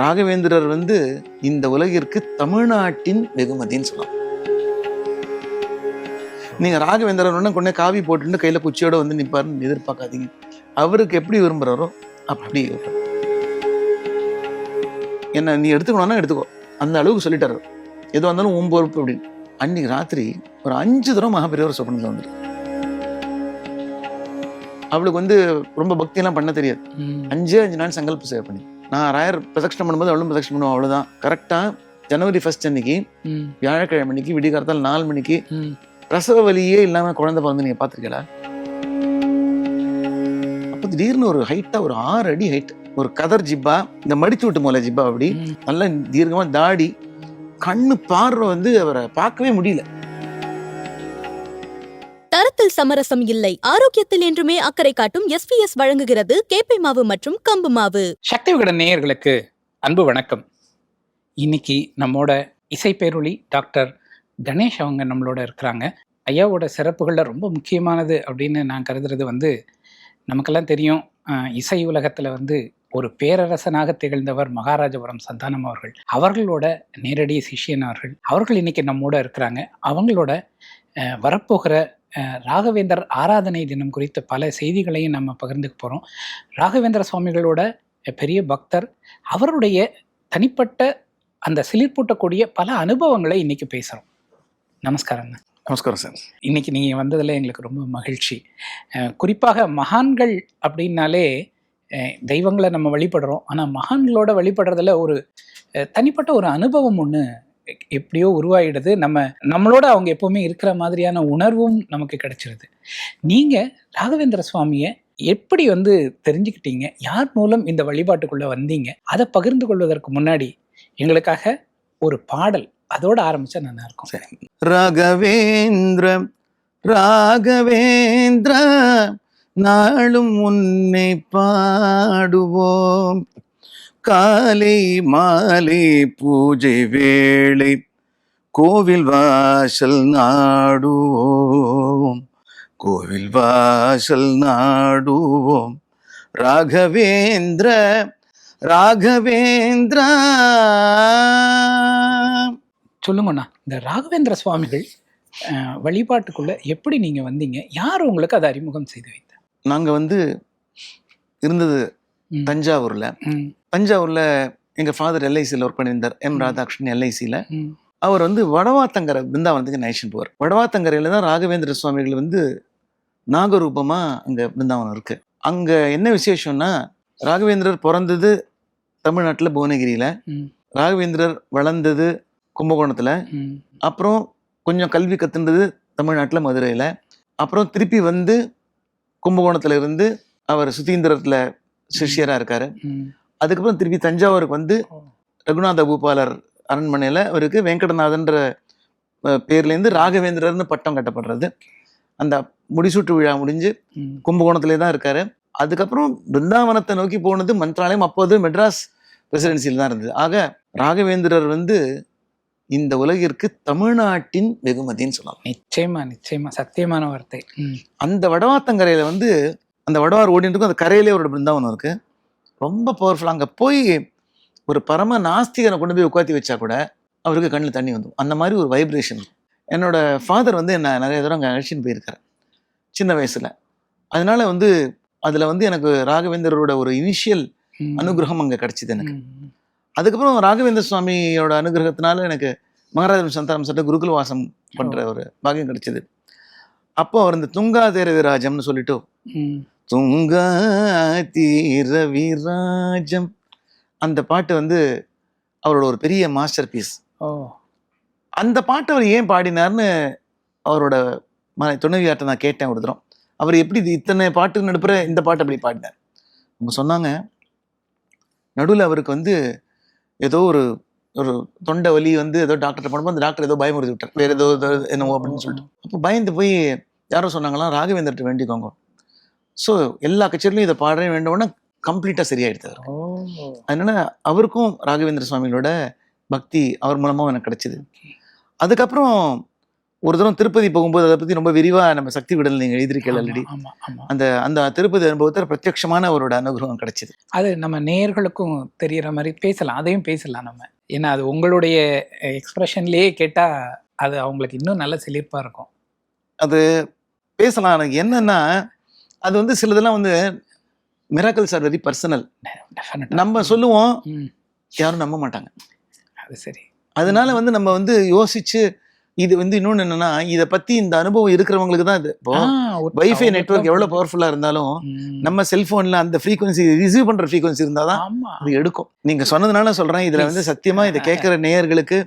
ராகவேந்திரர் வந்து இந்த உலகிற்கு தமிழ்நாட்டின் வெகுமதின்னு சொல்லலாம் நீங்க ராகவேந்திரர் ஒன்று கொண்டே காவி போட்டுட்டு கையில குச்சியோட வந்து நிப்பாருன்னு எதிர்பார்க்காதீங்க. அவருக்கு எப்படி விரும்புறாரோ அப்படி. என்ன நீ எடுத்துக்கணும்னா எடுத்துக்கோ. அந்த அளவுக்கு சொல்லிட்டாரு. எது வந்தாலும் உன் பொறுப்பு அப்படின்னு. அன்னைக்கு ராத்திரி ஒரு அஞ்சு தடவை மகாபெரியவர் சொப்பனத்தில் வந்துரு அவளுக்கு வந்து ரொம்ப பக்தியெல்லாம் பண்ண தெரியாது. அஞ்சே அஞ்சு நாள் சங்கல்ப சேவை பண்ணி நான் ராயர் பிரதட்சணம் பண்ணும்போது அவளும் பிரதட்சணம் பண்ணுவோம் அவ்வளவுதான். கரெக்டா ஜனவரி ஃபர்ஸ்ட் அன்னைக்கு வியாழக்கிழமை அன்னைக்கு விடிகாலத்தால் நாலு மணிக்கு பிரசவ வலியே இல்லாம குழந்தை பிறந்து நீங்க பாத்திருக்கீங்களா அப்போ திடீர்னு ஒரு ஹைட்டா ஒரு ஆறு அடி ஹைட் ஒரு கதர் ஜிப்பா இந்த மடிச்சு விட்டு போல ஜிப்பா அப்படி நல்ல தீர்க்கமா தாடி கண்ணு பார்வை வந்து அவரை பார்க்கவே முடியல. தரத்தில் சமரசம் இல்லை. ஆரோக்கியத்தில் என்றுமே அக்கறை காட்டும் எஸ்பிஎஸ் வழங்குகிறது கேப்பை மாவு மற்றும் கம்பு மாவு. சக்தி விகடன் நேயர்களுக்கு அன்பு வணக்கம். இன்னைக்கு நம்மோட இசைப்பேரொளி டாக்டர் கணேஷ் அவங்க நம்மளோட இருக்கிறாங்க. ஐயாவோட சிறப்புகளில் ரொம்ப முக்கியமானது அப்படின்னு நான் கருதுறது வந்து நமக்கெல்லாம் தெரியும். இசை உலகத்தில் வந்து ஒரு பேரரசனாக திகழ்ந்தவர் மகாராஜபுரம் சந்தானம் அவர்கள். அவர்களோட நேரடி சிஷியன் அவர்கள். அவர்கள் இன்னைக்கு நம்மோட இருக்கிறாங்க. அவங்களோட வரப்போகிற ராகவேந்தர் ஆராதனை தினம் குறித்த பல செய்திகளையும் நம்ம பகிர்ந்துக்க போகிறோம் ராகவேந்திர சுவாமிகளோட பெரிய பக்தர் அவருடைய தனிப்பட்ட அந்த சிலிர்ப்பூட்டக்கூடிய பல அனுபவங்களை இன்னைக்கு பேசுகிறோம் நமஸ்காரங்க. நமஸ்காரம் சார். இன்னைக்கு நீங்கள் வந்ததில் எங்களுக்கு ரொம்ப மகிழ்ச்சி. குறிப்பாக மகான்கள் அப்படின்னாலே தெய்வங்களை நம்ம வழிபடுறோம். ஆனால் மகான்களோட வழிபடுறதுல ஒரு தனிப்பட்ட ஒரு அனுபவம் ஒன்று எப்படியோ உருவாகிடுது நம்ம நம்மளோட அவங்க எப்பவுமே இருக்கிற மாதிரியான உணர்வும் நமக்கு கிடைச்சிருது. நீங்கள் ராகவேந்திர சுவாமியை எப்படி வந்து தெரிஞ்சுக்கிட்டீங்க? யார் மூலம் இந்த வழிபாட்டுக்குள்ள வந்தீங்க? அதை பகிர்ந்து கொள்வதற்கு முன்னாடி எங்களுக்காக ஒரு பாடல் அதோட ஆரம்பிச்சா நல்லா இருக்கும் சரி. ராகவேந்திர ராகவேந்திர நாளும் உன்னை பாடுவோம். காலை மாலை பூஜை வேளை கோவில் வாசல் நாடுவோம். கோவில் வாசல் நாடுவோம். ராகவேந்திர ராகவேந்திரா. சொல்லுங்கண்ணா இந்த ராகவேந்திர சுவாமிகள் வழிபாட்டுக்குள்ள எப்படி நீங்க வந்தீங்க? யார் உங்களுக்கு அதை அறிமுகம் செய்து வைத்தார் நாங்க வந்து இருந்தது. தஞ்சாவூர்ல. தஞ்சாவூர்ல எங்க ஃபாதர் எல்ஐசியில் ஒர்க் பண்ணியிருந்தார் எம். ராதாகிருஷ்ணன் எல்ஐசியில் அவர் வந்து வடவாத்தங்கரை பிருந்தாவனத்துக்கு நைஷன் போவார். வடவாத்தங்கரையில தான் ராகவேந்திர சுவாமிகள் வந்து நாகரூபமா அங்க பிருந்தாவனம் இருக்கு. அங்க என்ன விசேஷம்னா ராகவேந்திரர் பிறந்தது தமிழ்நாட்டுல புவனகிரியில. ராகவேந்திரர் வளர்ந்தது கும்பகோணத்துல. அப்புறம் கொஞ்சம் கல்வி கத்துனது தமிழ்நாட்டுல மதுரையில. அப்புறம் திருப்பி வந்து கும்பகோணத்துல இருந்து அவர் சுதீந்திரத்துல சிஷ்யரா இருக்காரு. அதுக்கப்புறம் திருப்பி தஞ்சாவூருக்கு வந்து. ரகுநாத பூபாலர் அரண்மனையில் அவருக்கு வெங்கடநாதன்ற பேர்லேருந்து ராகவேந்திரர்னு பட்டம் கட்டப்படுறது. அந்த முடிசூட்டு விழா முடிஞ்சு கும்பகோணத்திலே தான் இருக்காரு. அதுக்கப்புறம் பிருந்தாவனத்தை நோக்கி போனது மந்த்ராலயம் அப்போது மெட்ராஸ் பிரசிடென்சியில் தான் இருந்தது. ஆக ராகவேந்திரர் வந்து இந்த உலகிற்கு தமிழ்நாட்டின் வெகுமதின்னு சொல்லலாம் நிச்சயமா நிச்சயமா. சத்தியமான வார்த்தை. அந்த வடவாத்தங்கரையில வந்து அந்த வடவார் ஓடிட்டு இருக்கும் அந்த கரையிலே அவரோட பிருந்தாவனம் இருக்கு. ரொம்ப பவர்ஃபுல் அங்கே போய் ஒரு பரம நாஸ்திகனை கொண்டு போய் உட்காத்தி வச்சா கூட அவருக்கு கண்ணில் தண்ணி வந்துடும். அந்த மாதிரி ஒரு வைப்ரேஷன் என்னோட ஃபாதர் வந்து என்ன நிறைய தடவை அங்கே அழைச்சின்னு போயிருக்காரு. சின்ன வயசுல. அதனால வந்து அதுல வந்து எனக்கு ராகவேந்தரோட ஒரு இனிஷியல் அனுகிரகம் அங்கே கிடைச்சிது எனக்கு. அதுக்கப்புறம் ராகவேந்திர சுவாமியோட அனுகிரகத்தினால எனக்கு மகாராஜ சந்தானம் சட்ட குருகுல வாசம் பண்ற ஒரு பாக்கியம் கிடைச்சது. அப்போ அவர் இந்த துங்கா தேர விராஜம்னு சொல்லிட்டு ம், துங்கா தீர விராஜம் அந்த பாட்டு வந்து அவரோட ஒரு பெரிய மாஸ்டர் பீஸ் ஓ. அந்த பாட்டு அவர் ஏன் பாடினார்னு அவரோட ம துணைவியார்ட்ட நான் கேட்டேன் ஒரு தரம். அவர் எப்படி இது இத்தனை பாட்டு நடுப்புற இந்த பாட்டு அப்படி பாடினார். அவங்க சொன்னாங்க நடுவில் அவருக்கு வந்து ஏதோ ஒரு ஒரு தொண்டை வலி வந்து ஏதோ டாக்டர் பண்ணும்போது அந்த டாக்டர் ஏதோ பயமுறுத்தி விட்டார். வேற ஏதோ ஏதோ என்னவோ அப்படின்னு சொல்லிட்டு. அப்போ பயந்து போய் யாரோ சொன்னாங்களாம் ராகவேந்தர்கிட்ட வேண்டிக்கோங்க. ஸோ எல்லா கச்சேரிலையும் இதை பாடுறேன் வேண்டவுடனே கம்ப்ளீட்டாக சரியாயிடுது அதனால அவருக்கும் ராகவேந்திர சுவாமிகளோட பக்தி அவர் மூலமாக எனக்கு கிடைச்சிது. அதுக்கப்புறம் ஒரு தரம் திருப்பதி போகும்போது அதை பத்தி ரொம்ப விரிவா நம்ம சக்தி விடல் நீங்க எழுதிருக்கீங்க ஆமா, ஆல்ரெடி அந்த அந்த திருப்பதி அனுபவத்தில் பிரத்யட்சமான அவரோட அனுகிரகம் கிடைச்சது. அது நம்ம நேயர்களுக்கும் தெரியற மாதிரி பேசலாம். அதையும் பேசலாம் நம்ம. ஏன்னா அது உங்களுடைய எக்ஸ்பிரஷன்லயே கேட்டா அது அவங்களுக்கு இன்னும் நல்ல செழிப்பா இருக்கும். அது பேசலாம். எனக்கு என்னன்னா அது வந்து சிலதெல்லாம் வந்து மிராக்கல்ஸ் ஆர் வெரி பர்சனல். நம்ம சொல்லுவோம் யாரும் நம்ப மாட்டாங்க. அது சரி. அதனால வந்து நம்ம வந்து யோசிச்சு இது வந்து இன்னொன்னு என்னன்னா இதை பத்தி இந்த அனுபவம் இருக்கிறவங்களுக்கு தான் இது. இப்போ வைஃபை அவங்களுக்கு நெட்வொர்க் தான் எவ்வளவு பவர்ஃபுல்லா இருந்தாலும் நம்ம செல்போன்ல அந்த ஃப்ரீக்வன்சி ரிசீவ் பண்ற ஃப்ரீக்வன்சி இருந்தாதான் ஆமா. அது எடுக்கும். நீங்க சொன்னதுனால சொல்றேன் இதுல வந்து சத்தியமா இதை கேட்கிற நேயர்களுக்கு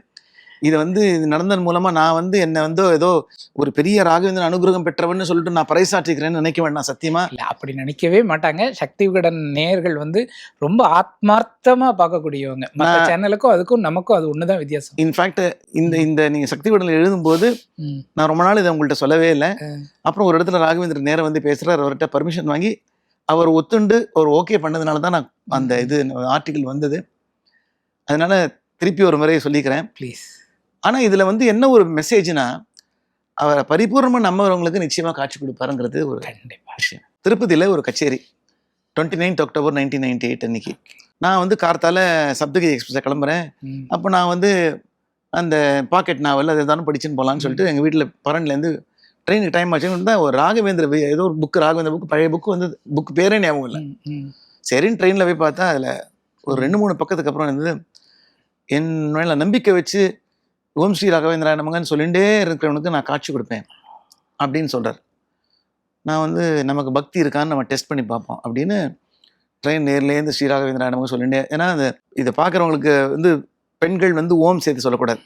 இது வந்து இது நடந்ததன் மூலமா நான் வந்து என்ன வந்து ஏதோ ஒரு பெரிய ராகவேந்திரன் அனுகிரகம் பெற்றவன்னு சொல்லிட்டு நான் பறைசாற்றிக்கிறேன்னு நினைக்க வேண்டாம் சத்தியமா? இல்ல அப்படி நினைக்கவே மாட்டாங்க. சக்தி விகடன் நேயர்கள் வந்து ரொம்ப ஆத்மார்த்தமா பார்க்கக்கூடியவங்க. மற்ற சேனலுக்கும் அதுக்கும் நமக்கும் அது ஒண்ணுதான் வித்தியாசம். இன்ஃபேக்ட் இந்த இந்த நீங்க சக்தி விடல எழுதும்போது ம், நான் ரொம்ப நாள் இதை உங்கள்கிட்ட சொல்லவே இல்லை. அப்புறம் ஒரு இடத்துல ராகவேந்திரன் நேரம் வந்து பேசுறாரு அவர்கிட்ட பர்மிஷன் வாங்கி அவர் ஒத்துண்டு அவர் ஓகே பண்ணதுனால தான் நான் அந்த இது ஆர்டிகிள் வந்தது. அதனால திருப்பி ஒரு முறை சொல்லிக்கிறேன். ப்ளீஸ் ஆனா இதுல வந்து என்ன ஒரு மெசேஜ்னா அவரை பரிபூர்ணமா நம்புறவங்களுக்கு நிச்சயமா காட்சி கொடுப்பாருங்கிறது ஒரு விஷயம். திருப்பதியில ஒரு கச்சேரி twenty ninth October nineteen ninety eight அன்னைக்கு. நான் வந்து கார்த்தால சப்தகிரி எக்ஸ்பிரஸை கிளம்புறேன். அப்போ நான் வந்து அந்த பாக்கெட் நாவல் அது எதானும் படிச்சுன்னு போகலான்னு சொல்லிட்டு எங்கள் வீட்டில் பரன்லேருந்து ட்ரெயினுக்கு டைம் ஆச்சுன்னு இருந்தால் ஒரு ராகவேந்திர ஏதோ ஒரு புக் ராகவேந்திர புக் பழைய புக் வந்து புக் பேரே ஞாபகம் இல்லை. சரின்னு ட்ரெயினில் போய் பார்த்தா அதில் ஒரு ரெண்டு மூணு பக்கத்துக்கு அப்புறம் இருந்தது என் மேல நம்பிக்கை வச்சு ஓம் ஸ்ரீ ராகவேந்திரா நமகன்னு சொல்லிகிட்டே இருக்கிறவனுக்கு நான் காட்சி கொடுப்பேன் அப்படின்னு சொல்றார். நான் வந்து நமக்கு பக்தி இருக்கான்னு நம்ம டெஸ்ட் பண்ணி பார்ப்போம் அப்படின்னு ட்ரெயின் நேர்லேருந்து ஸ்ரீ ராகவேந்திரா நமக்கு சொல்லிட்டே ஏன்னா அந்த இதை பார்க்குறவங்களுக்கு வந்து பெண்கள் வந்து ஓம் சேர்த்து சொல்லக்கூடாது.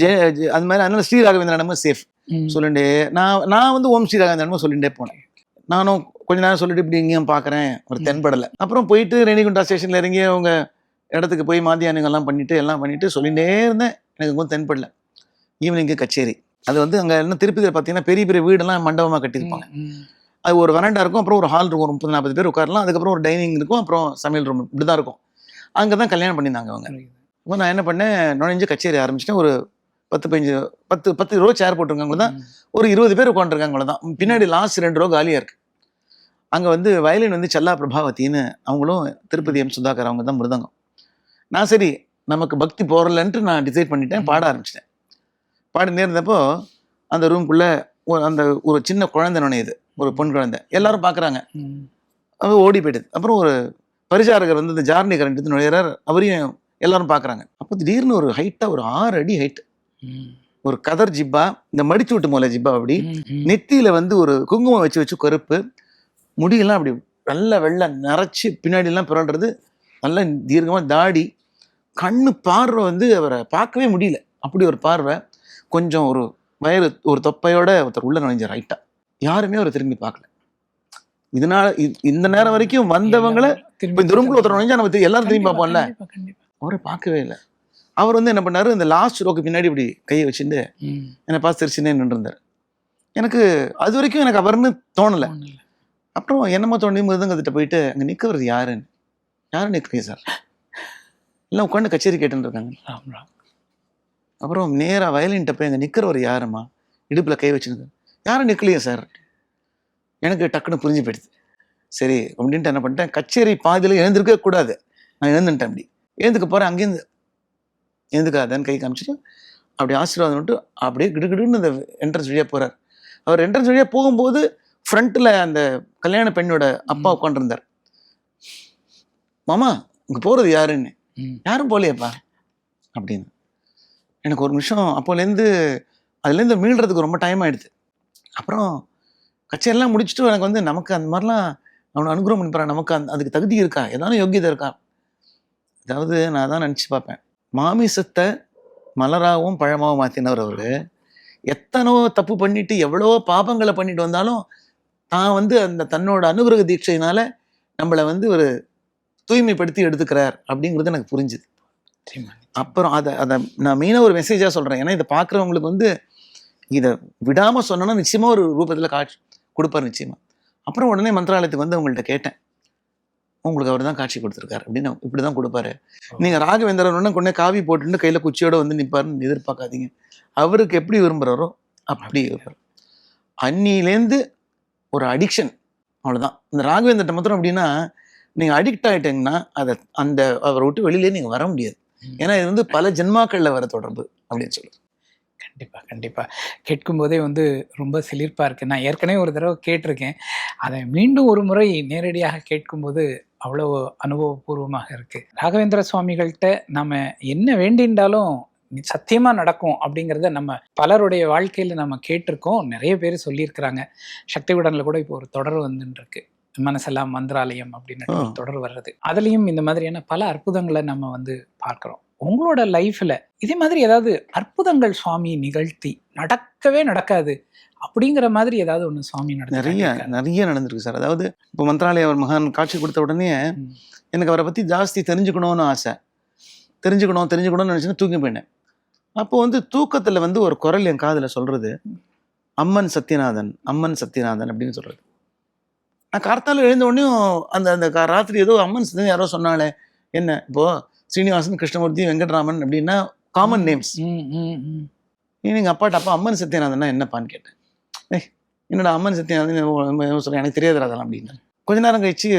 ஜெ அது மாதிரி அதனால ஸ்ரீ ராகவேந்திரா நமக்கு சேஃப் ம். சொல்லிட்டே நான் நான் வந்து ஓம் ஸ்ரீ ராகவேந்திரா சொல்லிட்டே போனேன். நானும் கொஞ்ச நேரம் சொல்லிட்டு இப்படி இங்கேயும் பார்க்குறேன் ஒரு. தென்படலை. அப்புறம் போயிட்டு ரேணிகுண்டா ஸ்டேஷன்ல இறங்கி அவங்க இடத்துக்கு போய் மாத்தியானுங்கெல்லாம் பண்ணிட்டு எல்லாம் பண்ணிட்டு சொல்லிட்டே இருந்தேன். எனக்கு எங்கும் தென்படல. ஈவினிங்கு கச்சேரி. அது வந்து அங்கே இன்னும் திருப்பதியில் பார்த்தீங்கன்னா பெரிய பெரிய வீடெல்லாம் மண்டபமாக கட்டியிருப்பாங்க. அது ஒரு வராண்டா இருக்கும் அப்புறம் ஒரு ஹால் இருக்கும் ஒரு முப்பது நாற்பது பேர் உட்காரலாம். அதுக்கப்புறம் ஒரு டைனிங் இருக்கும் அப்புறம் சமையல் ரூம் இப்படி தான் இருக்கும். அங்கே தான் கல்யாணம் பண்ணியிருந்தாங்க அவங்க. அப்போ நான் என்ன பண்ணேன் நுழைஞ்சு கச்சேரி ஆரம்பிச்சிட்டேன். ஒரு பத்து பதினஞ்சு பத்து பத்து ரோ சேர் போட்டிருக்காங்க தான் ஒரு இருபது பேர் உட்காந்துருக்காங்க தான் பின்னாடி லாஸ்ட் ரெண்டு ரோ காலியாக இருக்கு. அங்கே வந்து வயலின் வந்து செல்லா பிரபாவத்தின்னு அவங்களும் திருப்பதி எம். சுதாகர் அவங்க தான் மிருதங்கம். நான் சரி நமக்கு பக்தி போறலன்ட்டு நான் டிசைட் பண்ணிட்டேன் பாட ஆரம்பிச்சிட்டேன். பாடி நேர்ந்தப்போ அந்த ரூம்குள்ளே அந்த ஒரு சின்ன குழந்தை நுழையுது ஒரு பொன் குழந்தை. எல்லாரும் பார்க்குறாங்க. அது ஓடி போயிடுது. அப்புறம் ஒரு பரிசாரகர் வந்து இந்த ஜார்னி கரண்ட் எடுத்து நுழையிறார். அவரையும் எல்லாரும் பார்க்குறாங்க அப்போ திடீர்னு ஒரு ஹைட்டாக ஒரு ஆறு அடி ஹைட் ஒரு கதர் ஜிப்பா இந்த மடிச்சு விட்டு மூல ஜிப்பா அப்படி. நெத்தியில வந்து ஒரு குங்குமம் வச்சு வச்சு கருப்பு. முடியெல்லாம் அப்படி நல்ல வெள்ளை நரைச்சி பின்னாடிலாம் பிறல்றது நல்ல தீர்க்கமா தாடி கண்ணு பார்வை வந்து அவரை பார்க்கவே முடியல. அப்படி ஒரு பார்வை கொஞ்சம் ஒரு வயறு ஒரு தொப்பையோட ஒருத்தர் உள்ள நுழைஞ்சார் ரைட்டா யாருமே அவரை திரும்பி பார்க்கல. இதனால இ- இந்த நேரம் வரைக்கும் வந்தவங்கள திரும்பி ரூம்குள்ள ஒருத்தர் நுழைஞ்சா நம்ம எல்லாரும் திரும்பி பார்ப்போம்ல. அவரை பார்க்கவே இல்லை. அவர் வந்து என்ன பண்ணாரு இந்த லாஸ்ட் ரோக்கு பின்னாடி இப்படி கையை வச்சுட்டு என்னை பார்த்து சிரிச்சுனே நின்றுருந்தார். எனக்கு அது வரைக்கும் எனக்கு அவர்னு தோணலை. அப்புறம் என்னமோ தோண்டி மிருதங்கத்திட்ட போயிட்டு அங்கே நிற்கிறது யாருன்னு? யாரும் நிற்கிறீங்க சார். எல்லாம் உட்காந்து கச்சேரி கேட்டுன்னு இருக்காங்க. அப்புறம் நேராக வயலின்ட்ட போய் அங்கே நிற்கிறவர் யாருமா இடுப்பில் கை வச்சுருக்காங்க யாரும் நிற்கலையே சார்? எனக்கு டக்குன்னு புரிஞ்சு போயிடுது. சரி அப்படின்ட்டு என்ன பண்ணிட்டேன்? கச்சேரி பாதியில் எழுந்திருக்கவே கூடாது. நான் எழுந்துட்டேன் அப்படி. எழுந்துக்க போகிறேன் அங்கேருந்து. எழுந்துக்காதன்னு கை காமிச்சிட்டு அப்படி ஆசீர்வாதம் விட்டு அப்படியே கிடுகிடுன்னு இந்த என்ட்ரன்ஸ் வழியாக போகிறார் அவர் என்ட்ரன்ஸ் வழியாக போகும்போது ஃப்ரண்ட்டில் அந்த கல்யாண பெண்ணோட அப்பா ம். உட்காந்துருந்தார் மாமா இங்கே போகிறது யாருன்னு? யாரும் போகலையேப்பா அப்படின்னு. எனக்கு ஒரு நிமிஷம் அப்போலேருந்து அதுலேருந்து மீள்றதுக்கு ரொம்ப டைம் ஆயிடுது. அப்புறம் கச்சேரிலாம் முடிச்சுட்டு எனக்கு வந்து நமக்கு அந்த மாதிரிலாம் அவனை அனுகிரகம் பண்ணிப்பான் நமக்கு அந்த அதுக்கு தகுதி இருக்கா? ஏதாவது யோகியதை இருக்கா? அதாவது நான் தான் நினச்சி பார்ப்பேன். மாமிசத்தை மலராகவும் பழமாகவும் மாற்றினவர் அவர். எத்தனோ தப்பு பண்ணிட்டு எவ்வளோ பாபங்களை பண்ணிட்டு வந்தாலும் தான் வந்து அந்த தன்னோட அனுகிரக தீட்சையினால நம்மளை வந்து ஒரு தூய்மைப்படுத்தி எடுத்துக்கிறார் அப்படிங்கிறது எனக்கு புரிஞ்சுது. அப்புறம் அதை அதை நான் மெயினாக ஒரு மெசேஜாக சொல்கிறேன் ஏன்னா இதை பார்க்குறவங்களுக்கு வந்து இதை விடாமல் சொன்னோன்னா நிச்சயமாக ஒரு ரூபத்தில் காட்சி கொடுப்பார் நிச்சயமாக அப்புறம் உடனே மந்திராலயத்துக்கு வந்து உங்கள்கிட்ட கேட்டேன். உங்களுக்கு அவர் தான் காட்சி கொடுத்துருக்காரு அப்படின்னு இப்படி தான் கொடுப்பாரு. நீங்கள் ராகவேந்திரன் கொண்டே காவி போட்டுட்டு கையில் குச்சியோட வந்து நிற்பாருன்னு எதிர்பார்க்காதீங்க. அவருக்கு எப்படி விரும்புகிறாரோ அப்படி இருப்பார். அன்னிலேருந்து ஒரு அடிக்ஷன் அவ்வளவுதான். இந்த ராகவேந்திர மாத்திரம் அப்படின்னா நீங்க அடிக்ட் ஆயிட்டீங்கன்னா அதை அந்த அவரை விட்டு வெளியிலே நீங்க வர முடியாது. ஏன்னா இது வந்து பல ஜென்மாக்கள்ல வர தொடர்பு அப்படின்னு சொல்லுது கண்டிப்பா கண்டிப்பா. கேட்கும் போதே வந்து ரொம்ப சிலிர்ப்பா இருக்கு. நான் ஏற்கனவே ஒரு தடவை கேட்டிருக்கேன். அதை மீண்டும் ஒரு முறை நேரடியாக கேட்கும்போது அவ்வளவு அனுபவபூர்வமாக இருக்கு. ராகவேந்திர சுவாமிகள்கிட்ட நாம என்ன வேண்டின்றாலும் சத்தியமா நடக்கும் அப்படிங்கிறத நம்ம பலருடைய வாழ்க்கையில நம்ம கேட்டிருக்கோம். நிறைய பேர் சொல்லியிருக்கிறாங்க. சக்தி விடன்ல கூட இப்போ ஒரு தொடர் வந்துட்டு இருக்கு மனசெல்லாம் மந்திராலயம் அப்படின்னு ஒரு. தொடர் வர்றது. அதுலயும் இந்த மாதிரியான பல அற்புதங்களை நம்ம வந்து பார்க்கிறோம். உங்களோட லைஃப்ல இதே மாதிரி ஏதாவது அற்புதங்கள் சுவாமி நிகழ்த்தி நடக்கவே நடக்காது அப்படிங்கிற மாதிரி ஏதாவது ஒண்ணு சுவாமி நிறைய நிறைய நடந்திருக்கு சார். அதாவது இப்போ மந்திராலய அவர் மகான் காட்சி கொடுத்த உடனே. எனக்கு அவரை பத்தி ஜாஸ்தி தெரிஞ்சுக்கணும்னு ஆசை. தெரிஞ்சுக்கணும் தெரிஞ்சுக்கணும்னு நினைச்சுன்னு தூங்கி போயினேன் அப்போ வந்து தூக்கத்துல வந்து ஒரு குரல் என் காதுல சொல்றது அம்மன் சத்யநாதன் அம்மன் சத்யநாதன் அப்படின்னு சொல்றது. நான் கார்த்தால எழுந்த உடனே அந்த அந்த ராத்திரி ஏதோ அம்மன் சத்யநாதன் யாரோ சொன்னாலே என்ன? இப்போ ஸ்ரீனிவாசன் கிருஷ்ணமூர்த்தி வெங்கட்ராமன் அப்படின்னா காமன் நேம்ஸ். நீங்க அப்பாட்ட அப்பா அம்மன் சத்யநாதன்னா என்னப்பான்னு கேட்டேன். ஏய் என்னடா அம்மன் சத்யநாதன் சொல்ல எனக்கு தெரியாதுடா அதெல்லாம் அப்படின்னு. கொஞ்ச நேரம் கழிச்சு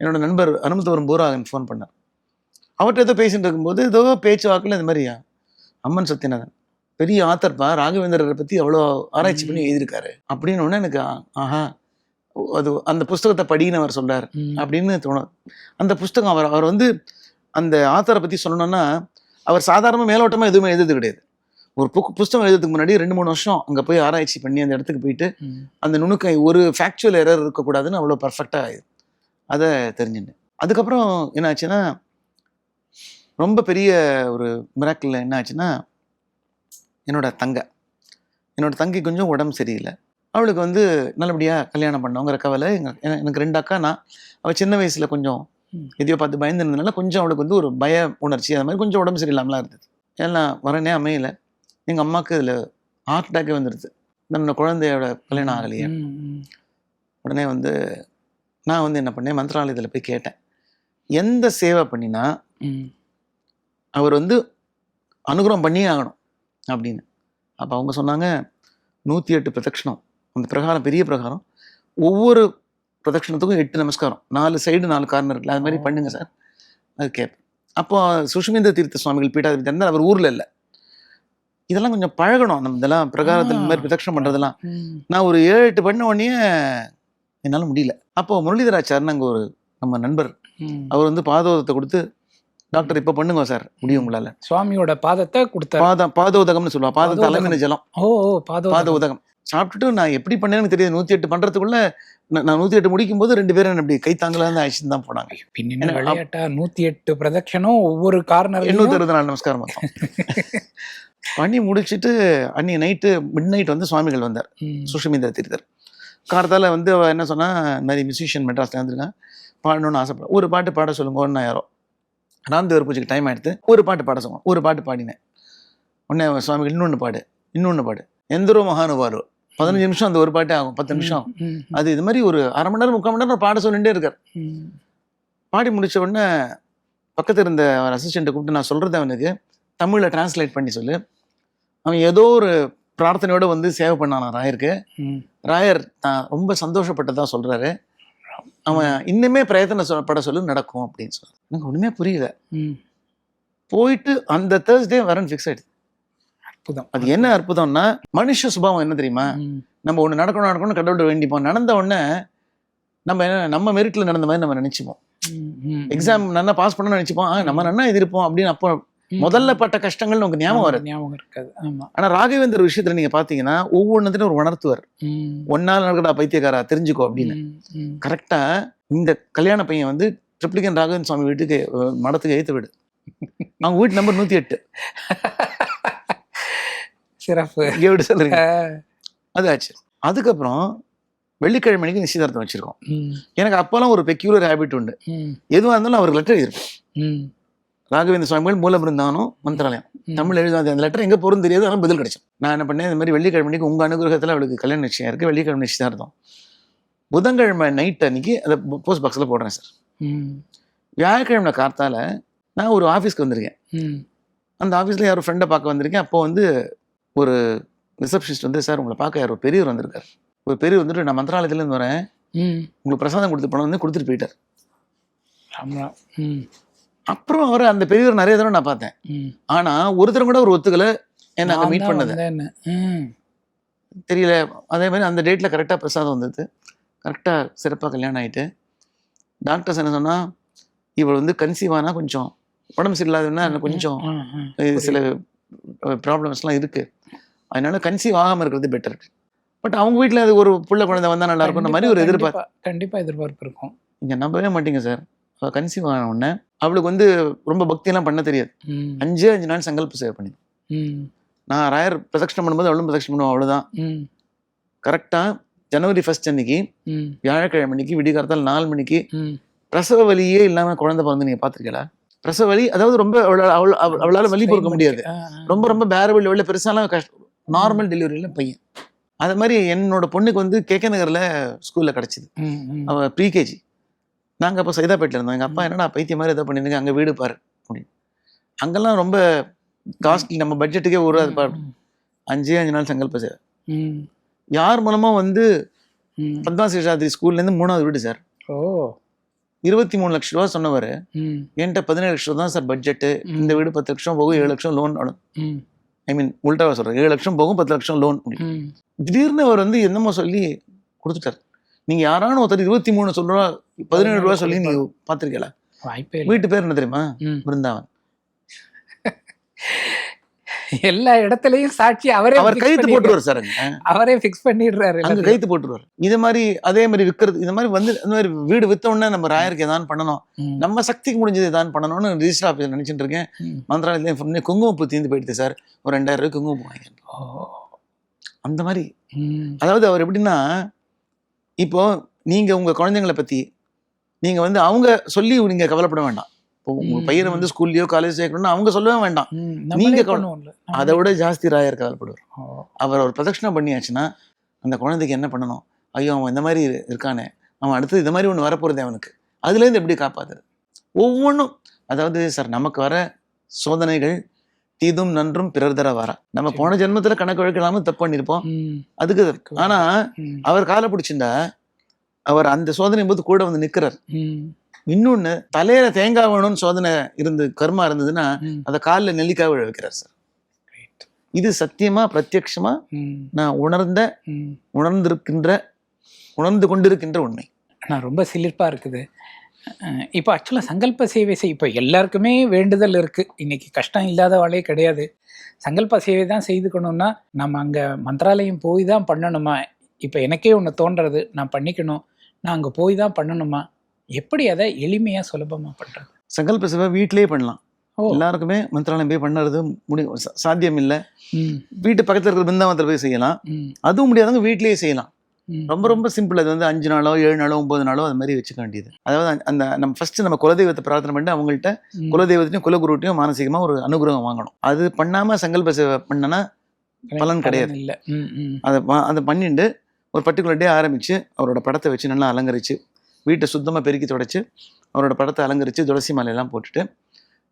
என்னோட நண்பர் அனுமத்தவரம் பூராகன் ஃபோன் பண்ணார். அவர்கிட்ட ஏதோ பேசிட்டு இருக்கும்போது ஏதோ பேச்சு வாக்கில் இந்த மாதிரியா அம்மன் சத்யநாதன் பெரிய ஆத்தர்ப்பா ராகவேந்திரரை பத்தி அவ்வளோ ஆராய்ச்சி பண்ணி எழுதியிருக்காரு. அப்படின்னு உடனே எனக்கு ஆஹா அது அந்த புஸ்தகத்தை படின்னு அவர் சொல்றாரு. அப்படின்னு தோணும். அந்த புஸ்தகம் அவர் அவர் வந்து அந்த ஆத்தரை பத்தி சொல்லணும்னா அவர் சாதாரண மேலோட்டமா எதுவுமே எழுதுறது கிடையாது. ஒரு புக் புஸ்தகம் எழுதுறதுக்கு முன்னாடி ரெண்டு மூணு வருஷம் அங்க போய் ஆராய்ச்சி பண்ணி அந்த இடத்துக்கு போயிட்டு. அந்த நுணுக்கம் ஒரு ஃபேக்சுவல் எரர் இருக்கக்கூடாதுன்னு அவ்வளோ பர்ஃபெக்டாக அதை தெரிஞ்சுட்டேன். அதுக்கப்புறம் என்னாச்சுன்னா ரொம்ப பெரிய ஒரு மிராக்கிள் என்ன ஆச்சுன்னா என்னோட தங்கை. என்னோட தங்கை கொஞ்சம் உடம்பு சரியில்லை. அவளுக்கு வந்து நல்லபடியாக கல்யாணம் பண்ணோங்கிற கவலை எங்க- என- எனக்கு ரெண்டு அக்கா நான் அவள் சின்ன வயசில் கொஞ்சம். எதையோ பார்த்து பயந்துருந்ததுனால கொஞ்சம் அவளுக்கு வந்து ஒரு பய உணர்ச்சி அது மாதிரி கொஞ்சம் உடம்பு சரியில்லாமலாம் இருந்தது. எல்லாம் வரனே அமையல. எங்கள் அம்மாவுக்கு இதில் ஹார்ட் அட்டாக்கே வந்துடுது நம்ம குழந்தையோட கல்யாணம் ஆகலையே. உடனே வந்து நான் வந்து என்ன பண்ணேன் மந்திராலயத்தில் போய் கேட்டேன். எந்த சேவை பண்ணினா. அவர் வந்து அனுகிரகம் பண்ணியே ஆகணும் அப்படின்னு. அப்போ அவங்க சொன்னாங்க நூற்றி எட்டு பிரதட்சணம். அந்த பிரகாரம் பெரிய பிரகாரம் ஒவ்வொரு பிரதட்சணத்துக்கும் எட்டு நமஸ்காரம். நாலு சைடு நாலு கார்னர் இருக்குல்ல அது மாதிரி. பண்ணுங்க சார். அது கேட்பேன் அப்போ சுஷ்மேந்திர தீர்த்த சுவாமிகள் பீட்டாதிபதி இருந்தால் அவர் ஊரில் இல்லை. இதெல்லாம் கொஞ்சம் பழகணும் நம்ம இதெல்லாம் பிரகாரத்தில் இந்த மாதிரி. பிரதட்சணம் பண்ணுறதெல்லாம். நான் ஒரு ஏழு எட்டு பண்ண உடனே என்னால் முடியல. அப்போ முரளிதராச்சார்னு அங்கே ஒரு நம்ம நண்பர். அவர் வந்து பாதோதத்தை கொடுத்து டாக்டர் இப்போ பண்ணுங்க சார் முடியும் உங்களால. சுவாமியோட பாதத்தை கொடுத்தாரு. பாதம் பாதோதகம்னு சொல்லுவா பாத. தலைமையில ஜலம் ஓ பாதம் பாத உதகம் சாப்பிட்டுட்டு நான் எப்படி பண்ணேன்னு தெரியாது. நூத்தி எட்டு பண்றதுக்குள்ள நான் நூத்தி எட்டு முடிக்கும் போது ரெண்டு பேரும் என்னை இப்படி கை தாங்கல இருந்து அழிச்சுட்டு தான் போனாங்க. பின்ன விளையாட்டா? நூத்தி எட்டு பிரதட்சணம் ஒவ்வொரு கார்னர் எண்ணூத்தி அறுபது நாலு நமஸ்காரம் மொத்தம் பண்ணி முடிச்சிட்டு அன்னைக்கு நைட்டு மிட் நைட் வந்து சுவாமிகள் வந்தார். சுஷமிந்திர தீர்த்தர். கார்த்தால வந்து அவ என்ன சொன்னா இந்த மாதிரி மியூசிஷியன் மெட்ராஸ்ல இருந்திருக்கான் பாடணும்னு ஆசைப்பட. ஒரு பாட்டு பாட சொல்லுங்கன்னு நான் யாரோ. ராம்தேவர் பூஜைக்கு டைம் ஆயிடுத்து. ஒரு பாட்டு பாட சொன்னோம் ஒரு பாட்டு பாடினேன். உடனே சுவாமிகள் இன்னொன்று பாடு. இன்னொன்று பாடு. எந்தரோ மகானுபாரு பதினஞ்சு நிமிஷம் அந்த ஒரு பாட்டே ஆகும் பத்து நிமிஷம் அது இது மாதிரி ஒரு அரை மணி நேரம் முக்கால் மணி நேரம் பாட சொல்லிட்டே இருக்கார். பாடி முடிச்ச உடனே பக்கத்துல இருந்த அசிஸ்டண்ட்டை கூப்பிட்டு நான் சொல்றது அவனுக்கு தமிழ்ல டிரான்ஸ்லேட் பண்ணி சொல்லு. அவன் ஏதோ ஒரு பிரார்த்தனையோட வந்து சேவை பண்ணானா ராயருக்கு. ராயர் தான் ரொம்ப சந்தோஷப்பட்டதா சொல்றாரு. அவன் இன்னுமே பிரயத்தன சொல் பட சொல்லு நடக்கும் அப்படின்னு சொல்றான் எனக்கு ஒண்ணுமே புரியல. போயிட்டு அந்த தேர்ஸ்டே வரன் ஃபிக்ஸ் ஆயிடுது அற்புதம். அது என்ன அற்புதம்னா மனுஷ சுபாவம் என்ன தெரியுமா. நம்ம ஒண்ணு நடக்கணும் நடக்கணும் கடவுள்கிட்ட வேண்டிப்போம். நடந்த உடனே நம்ம என்ன நம்ம மெரிட்ல நடந்த மாதிரி நம்ம நினைச்சுப்போம். எக்ஸாம் நல்லா பாஸ் பண்ணணும்னு நினைச்சுப்போம். நம்ம நல்லா எதிர்ப்போம் அப்படின்னு அப்போ. முதல்ல பட்ட கஷ்டங்கள் நமக்கு ஞாபகம் வருது. ஞாபகம் இருக்காது. ஆமா. ஆனா ராகவேந்தர் விஷயத்துல நீங்க பாத்தீங்கன்னா ஒவ்வொன்றத்தையும் ஒரு உணர்த்துவார். ஒன்னால நடக்கடா பைத்தியக்காரா? தெரிஞ்சுக்கோ அப்படின்னு. கரெக்டா இந்த கல்யாண பையன் வந்து ட்ரிப்ளிகன் ராகவன் சுவாமி வீட்டுக்கு மடத்துக்கு எழுத்து வீடு அவங்க வீட்டு நம்பர் நூத்தி எட்டு. சிறப்பு. இங்கே விட்டு சொல்றீங்க? அது ஆச்சு. அதுக்கப்புறம் வெள்ளிக்கிழமைக்கு நிச்சயதார்த்தம் வச்சிருக்கோம். எனக்கு அப்பெல்லாம் ஒரு பெக்யூலர் ஹேபிட் உண்டு. எதுவாக இருந்தாலும் அவருக்கு லெட்டர் எழுதிருப்பேன். ம், ராகவேந்திர சுவாமிகள் மூலபிருந்தானம் மந்திராலயம். தமிழ் எழுதாத அந்த லெட்டர் எங்க போறதுன்னு தெரியாது ஆனால் பதில் கிடைச்சோம் நான் என்ன பண்ணேன் இந்த மாதிரி வெள்ளிக்கிழமைக்கு உங்க அனுகிரகத்துல அவளுக்கு கல்யாண நிச்சயம் இருக்கு. வெள்ளிக்கிழமை நிச்சயதார்த்தம். புதன்கிழமை நைட் அன்னைக்கு அதை போஸ்ட் பாக்ஸ்ல போடுறேன் சார். வியாழக்கிழமை கார்த்தால நான் ஒரு ஆஃபீஸ்க்கு வந்திருக்கேன். அந்த ஆஃபீஸில் யாரோ ஃப்ரெண்டை பார்க்க வந்திருக்கேன். அப்போ வந்து ஒரு ரிசப்ஷனிஸ்ட் வந்து சார் உங்களை பார்க்க யார் ஒரு பெரியவர் வந்திருக்காரு. ஒரு பெரியவர் வந்துட்டு நான் மந்திராலயத்துலேருந்து வரேன். உங்களுக்கு பிரசாதம் கொடுத்து பணம் வந்து கொடுத்துட்டு போயிட்டார். ஆமா. ம். அப்புறம் அவர் அந்த பெரியவர் நிறைய தடவை நான் பார்த்தேன். ம். ஆனா ஒருத்தர் கூட ஒரு ஒத்துக்கல. என்ன அங்கே மீட் பண்ணது. தெரியல. அதே மாதிரி அந்த டேட்ல கரெக்டாக பிரசாதம் வந்தது. கரெக்டாக சிறப்பாக கல்யாணம் ஆயிட்டு. டாக்டர்ஸ் என்ன சொன்னா இவள் வந்து கன்சீவ் ஆனா கொஞ்சம் உடம்பு சரியில்லாதுன்னா கொஞ்சம் சில ப்ராப்ளம்ஸ்லாம் இருக்கு. அதனால கன்சீவ் ஆகாம இருக்கிறது பெட்டர் பட் அவங்க வீட்ல அது ஒரு புள்ள குழந்தை வந்தா நல்லா இருக்கும்ன்ற மாதிரி ஒரு எதிர்பார்ப்பு கண்டிப்பா, கண்டிப்பா எதிர்பார்ப்பு இருக்கும். நீங்க நம்பவே மாட்டீங்க சார் கன்சீவ் ஆன உடனே அவளுக்கு வந்து ரொம்ப பக்தியெல்லாம் பண்ண தெரியாது. அஞ்சே அஞ்சு நாள் சங்கல்ப சேவை பண்ணி நான் ராயர் பிரதட்சணம் பண்ணும்போது அவளும் பிரதட்சணம் பண்ணுவோம் அவ்வளவுதான். ம். கரெக்டா ஜனவரி ஃபர்ஸ்ட் அன்னைக்கு வியாழக்கிழமை மணிக்கு விடிகாலத்தால் நாலு மணிக்கு பிரசவ வலியே இல்லாம குழந்தை பிறந்து நீங்க பாத்திருக்கீங்களா பிரசவ வலி அதாவது ரொம்ப அவளால அவள் அவள்- அவளால வலி பொறுக்க முடியாது. ரொம்ப ரொம்ப பேரபிள் லெவலில் பெருசாலாம் கஷ்ட நார்மல் டெலிவரியில பையன். அது மாதிரி என்னோட பொண்ணுக்கு வந்து கேகே நகர்ல ஸ்கூல்ல கிடைச்சிது. ம், ம். அவ ப்ரீகேஜி நாங்க அப்போ சைதாப்பேட்டில் இருந்தோம். எங்க அப்பா என்னடா பைத்தியம் மாதிரி ஏதோ பண்ணிருங்க அங்க வீடு பாரு அப்படின்னு. அங்கெல்லாம் ரொம்ப காஸ்ட்லி நம்ம பட்ஜெட்டுக்கே ஒரு பாரு. அஞ்சே அஞ்சு நாள் சங்கல்ப சேவை ம், யார் மூலமா வந்து. பத்மா சேஷாத்ரி ஸ்கூல்ல இருந்து மூணாவது வீடு சார். ஓ. இருபத்தி மூணு லட்ச ரூபா சொன்னவர். என்கிட்ட பதினேழு லட்சம் தான் சார் பட்ஜெட்டு. இந்த வீடு பத்து லட்சம் போகும் ஏழு லட்சம் லோன் ஐ மீன் உல்டாவா சொல்றேன். ஏழு லட்சம் போகும் பத்து லட்சம் லோன். திடீர்னு அவர் வந்து என்னமோ சொல்லி கொடுத்துட்டார். நீங்க யாரான ஒருத்தர் இருபத்தி மூணு சொல்றா பதினேழு ரூபா சொல்லி நீங்க பாத்திருக்கல வாய்ப்பே இல்லை. வீட்டு பேர் என்ன தெரியுமா. பிருந்தாவன். எல்லா இடத்துலயும் சாட்சி அவரே அவர் கைத்து. போட்டுருவார் சார் அவரே ஃபிக்ஸ் பண்ணிடுறாரு அங்க. கைத்து போட்டுருவார். இது மாதிரி அதே மாதிரி விற்கிறது இந்த மாதிரி வந்து இந்த மாதிரி வீடு வித்த உடனே நம்ம ராயருக்கு ஏதாவது பண்ணணும். நம்ம சக்திக்கு முடிஞ்சது ஏதாவது பண்ணணும்னு ரிஜிஸ்டர் ஆஃபீஸ் நினைச்சிட்டு இருக்கேன். மந்திராலயத்துல குங்குமப்பூ தீர்ந்து போயிடுது சார். ஒரு ரெண்டாயிரம் ரூபாய் குங்குமப்பூ வாங்கி ஓ, அந்த மாதிரி. அதாவது அவர் எப்படின்னா இப்போ நீங்க உங்க குழந்தைங்களை பத்தி நீங்க வந்து அவங்க சொல்லி நீங்க கவலைப்பட வேண்டாம். இப்போ உங்க பையனை. வந்து ஸ்கூல்லயோ காலேஜ் சேர்க்கணும்னு அவங்க சொல்லவே வேண்டாம். நீங்க. அதை விட ஜாஸ்தி ராயர் கவலைப்படுவார் அவர் ஒரு பிரதட்சணம் பண்ணியாச்சுன்னா அந்த குழந்தைக்கு என்ன பண்ணணும்? ஐயோ அவன் இந்த மாதிரி இரு- இருக்கானே. அவன் அடுத்து இந்த மாதிரி ஒன்று வரப்போறது அவனுக்கு. அதுலேருந்து எப்படி காப்பாத்துறது? ஒவ்வொன்றும் அதாவது சார் நமக்கு வர சோதனைகள் தீதும் நன்றும் பிறர் தர வர. நம்ம போன ஜென்மத்துல கணக்கு வழக்கு இல்லாம தப்பு பண்ணியிருப்போம் ம், அதுக்கு ஆனா அவர் காலை பிடிச்சிருந்தா அவர் அந்த சோதனை போது கூட வந்து நிக்கிறார். ம், இன்னொன்னு தலையில தேங்காய் வேணும்னு சோதனை இருந்து கர்மா இருந்ததுன்னா. அதை காலில் நெல்லிக்காய் விழ வைக்கிறார் சார். இது சத்தியமா பிரத்யக்ஷமா நான் உணர்ந்த. உணர்ந்திருக்கின்ற உணர்ந்து கொண்டிருக்கின்ற உண்மை. நான் ரொம்ப சிலிர்ப்பா இருக்குது. இப்போ ஆக்சுவலாக சங்கல்ப சேவை செய் இப்போ எல்லாருக்குமே வேண்டுதல் இருக்கு. இன்னைக்கு கஷ்டம் இல்லாதவாளே கிடையாது. சங்கல்ப சேவை தான் செய்துக்கணும்னா நம்ம அங்கே மந்திராலயம் போய் தான் பண்ணணுமா? இப்போ எனக்கே ஒன்று தோன்றது. நான் பண்ணிக்கணும். நான் அங்கே போய் தான் பண்ணணுமா? எப்படி அதை எளிமையாக சுலபமாக பண்ணுறது சங்கல்ப சிவ வீட்டிலேயே பண்ணலாம். எல்லாருக்குமே மந்திராலயம் போய் பண்ணுறது முடி சாத்தியம் இல்லை வீட்டு பக்கத்துல இருக்கிற பிருந்தாவனத்தில் போய் செய்யலாம். அதுவும் முடியாதவங்க வீட்டிலேயே செய்யலாம். ரொம்ப ரொம்ப சிம்பிள் அது வந்து அஞ்சு நாளோ ஏழு நாளோ ஒன்பது நாளோ அது மாதிரி வச்சுக்க வேண்டியது. அதாவது அந்த- நம்ம ஃபர்ஸ்ட் நம்ம குலதெய்வத்தை பிரார்த்தனை பண்ணிட்டு அவங்கள்ட்ட. குலதெய்வத்தையும் குலகுருட்டையும் மானசீகமா ஒரு அனுகிரகம் வாங்கணும். அது பண்ணாம சங்கல்ப சேவை பண்ணனா பலன் கிடையாது. இல்லை. அதை அதை பண்ணிட்டு ஒரு பர்டிகுலர் டே ஆரம்பிச்சு அவரோட படத்தை வச்சு நல்லா அலங்கரிச்சு வீட்டை சுத்தமா பெருக்கி தொடச்சு அவரோட படத்தை அலங்கரிச்சு துளசி மாலையெல்லாம் போட்டுட்டு